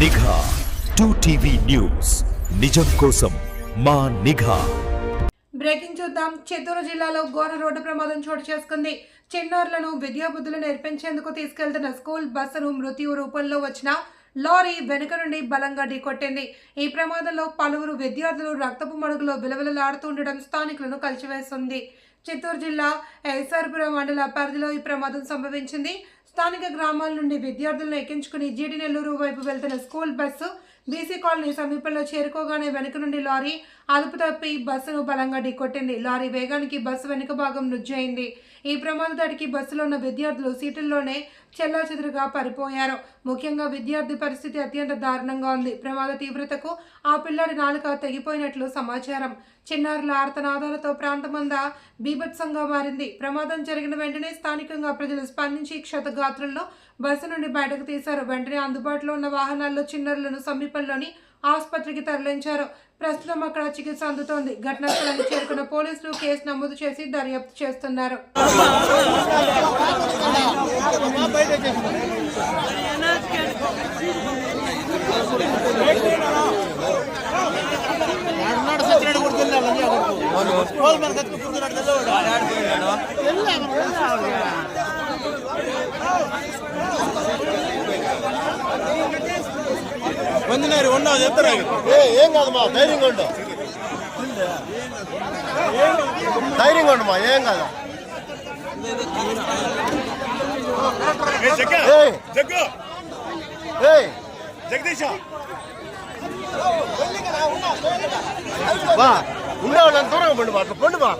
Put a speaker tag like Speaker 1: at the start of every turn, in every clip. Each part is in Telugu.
Speaker 1: నిఘా. టూ టీవీ న్యూస్ నిజం కోసం మా నిఘా.
Speaker 2: బ్రేకింగ్ చూద్దాం. చిత్తూరు జిల్లాలో ఘోర రోడ్డు ప్రమాదం చోటు చేసుకుంది. చిన్నారులను విద్యాబుద్ధులు నేర్పించేందుకు తీసుకెళ్తున్న స్కూల్ బస్సును మృత్యు రూపంలో వచ్చిన లారీ వెనుక నుండి బలంగా ఢీకొట్టింది. ఈ ప్రమాదంలో పలువురు విద్యార్థులు రక్తపు మడుగులో విలవిలలాడుతుండడం స్థానికులను కలిచివేస్తుంది చిత్తూరు జిల్లా ఎస్ఆర్పురం మండల పరిధిలో ఈ ప్రమాదం సంభవించింది. స్థానిక గ్రామాల నుండి విద్యార్థులను ఎక్కించుకుని జీడి నెల్లూరు వైపు వెళ్తున్న స్కూల్ బస్సు బీసీ కాలనీ సమీపంలో చేరుకోగానే వెనుక నుండి లారీ అదుపు తప్పి బస్సును బలంగా ఢీకొట్టింది. లారీ వేగానికి బస్సు వెనుక భాగం నుజ్జయింది. ఈ ప్రమాదానికి బస్సులో ఉన్న విద్యార్థులు సీటుల్లోనే చెల్లాచెదురుగా పడిపోయారు ముఖ్యంగా విద్యార్థి పరిస్థితి అత్యంత దారుణంగా ఉంది. ప్రమాద తీవ్రతకు ఆ పిల్లాడి నాలుక తెగిపోయినట్లు సమాచారం. చిన్నారుల ఆర్తనాదాలతో ప్రాంతమంతా బీభత్సంగా మారింది. ప్రమాదం జరిగిన వెంటనే స్థానికంగా ప్రజలు స్పందించి క్షతగాత్రులను బస్సు నుండి బయటకు తీశారు. వెంటనే అందుబాటులో ఉన్న వాహనాల్లో చిన్నారులను సమీపంలోని ఆసుపత్రికి తరలించారు. ప్రస్తుతం అక్కడ చికిత్స అందుతోంది. ఘటనా స్థలానికి చేరుకున్న పోలీసులు కేసు నమోదు చేసి దర్యాప్తు చేస్తున్నారు.
Speaker 3: ಒಂದಿನಾರಿ ಒಂದಾವ್ದು ಎತ್ತರ ಆಗಿದೆ ಏ ಹೆಂಗಾದಮ್ಮ ಧೈರ್ಯ ಉಂಡು ಧೈರ್ಯ
Speaker 4: ಉಂಡಮ್ಮ
Speaker 3: ಹೆಂಗಾದ
Speaker 4: జగదీశ
Speaker 3: బా ఉండేవాళ్ళు దూరంగా పండి బా అట్లా పండి బా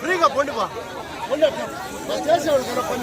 Speaker 3: ఫ్రీగా పండి బా పండి అట్లా. చేసేవాళ్ళు కూడా పని